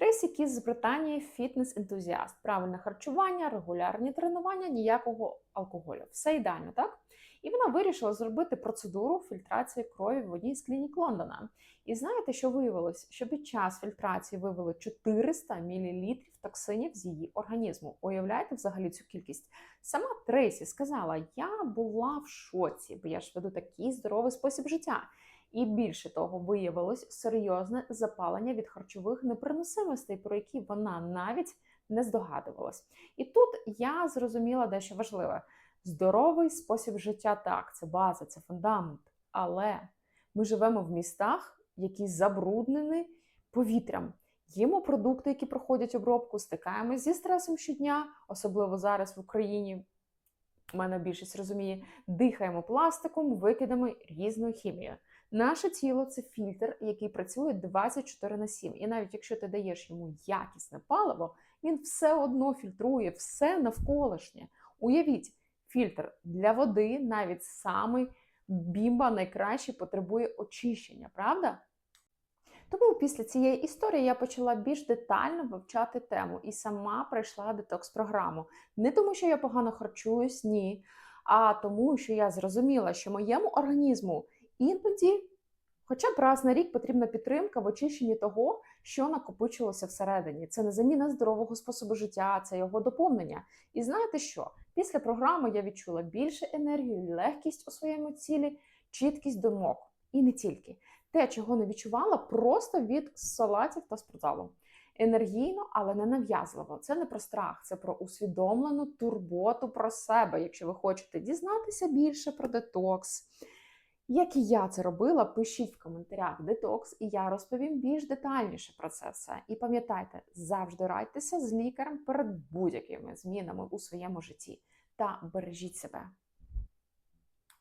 Трейсі Кіс з Британії фітнес-ентузіаст, правильне харчування, регулярні тренування, ніякого алкоголю. Все ідеально, так? І вона вирішила зробити процедуру фільтрації крові в одній з клінік Лондона. І знаєте, що виявилось? Що під час фільтрації вивели 400 мл токсинів з її організму. Уявляєте взагалі цю кількість? Сама Трейсі сказала: я була в шоці, бо я ж веду такий здоровий спосіб життя. І більше того, виявилось серйозне запалення від харчових неприносимостей, про які вона навіть не здогадувалась. І тут я зрозуміла дещо важливе: здоровий спосіб життя так, це база, це фундамент. Але ми живемо в містах, які забруднені повітрям. Їмо продукти, які проходять обробку, стикаємось зі стресом щодня, особливо зараз в Україні. У мене більшість розуміє, дихаємо пластиком, викидами різною хімією. Наше тіло це фільтр, який працює 24 на 7. І навіть якщо ти даєш йому якісне паливо, він все одно фільтрує все навколишнє. Уявіть, фільтр для води, навіть самий бімба найкращий, потребує очищення, правда? Тому після цієї історії я почала більш детально вивчати тему і сама пройшла детокс-програму. Не тому, що я погано харчуюсь, ні, а тому, що я зрозуміла, що моєму організму іноді, хоча б раз на рік потрібна підтримка в очищенні того, що накопичилося всередині. Це не заміна здорового способу життя, це його доповнення. І знаєте що? Після програми я відчула більше енергії, легкість у своєму цілі, чіткість думок. І не тільки те, чого не відчувала, просто від салатів та спортзалу. Енергійно, але не нав'язливо. Це не про страх, це про усвідомлену турботу про себе. Якщо ви хочете дізнатися більше про детокс, як і я це робила, пишіть в коментарях детокс, і я розповім більш детальніше про це все. І пам'ятайте, завжди радьтеся з лікарем перед будь-якими змінами у своєму житті та бережіть себе.